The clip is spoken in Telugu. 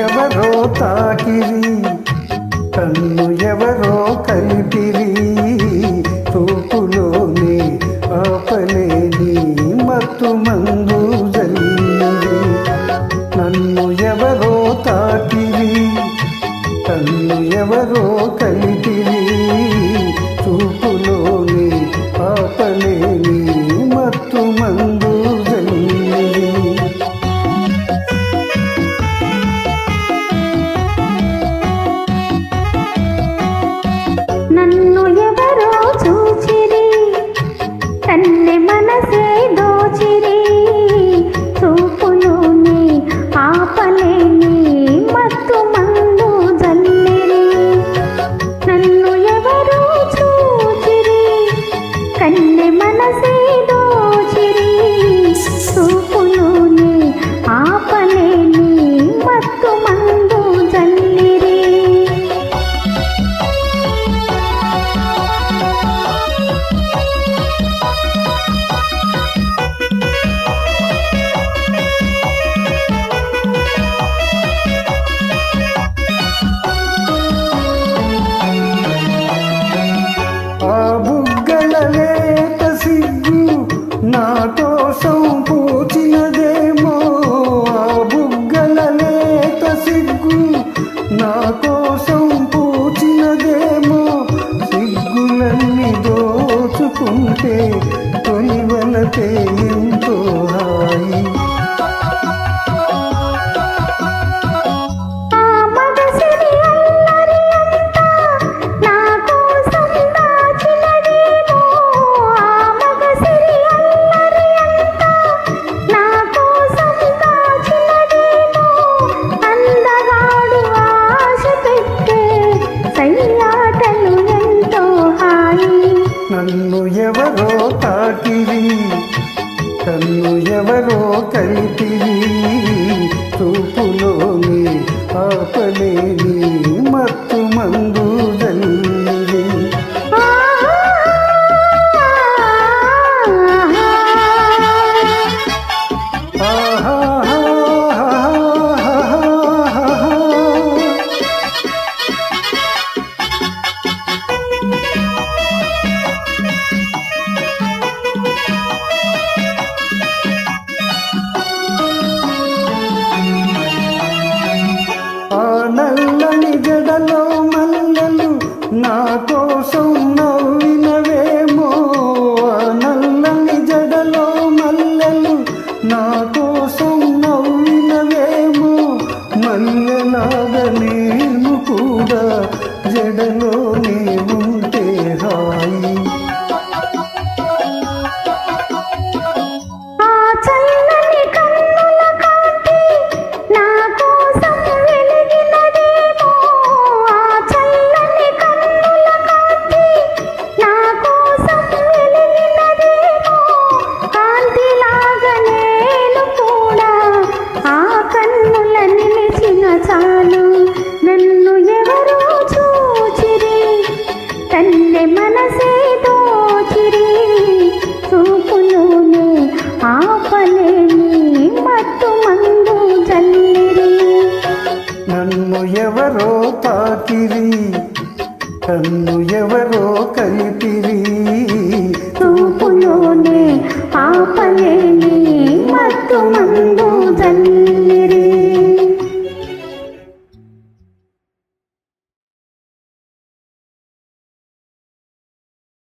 ఎవరో తాకిరి కన్ను ఎవరో కలిపిరి. తూపులోనే ఆపలేని మత్తు మందు జల్లింది నన్ను ఎవరో తాకిరి కన్ను ఎవరో కలిపిరి. తూపులోనే ఆపలేని మత్తు మందు 南。走不 కన్ను ఎవరో తాకిరి కన్ను ఎవరో కలిపిరి చూపులోని ఆపలేని కోసం నా లేని మత్తు మందు జల్లిరి నన్ను ఎవరో తాకిరి కన్ను ఎవరో కలిపిరి. రూపులోనే ఆపలేని మత్తు మందు జల్లి.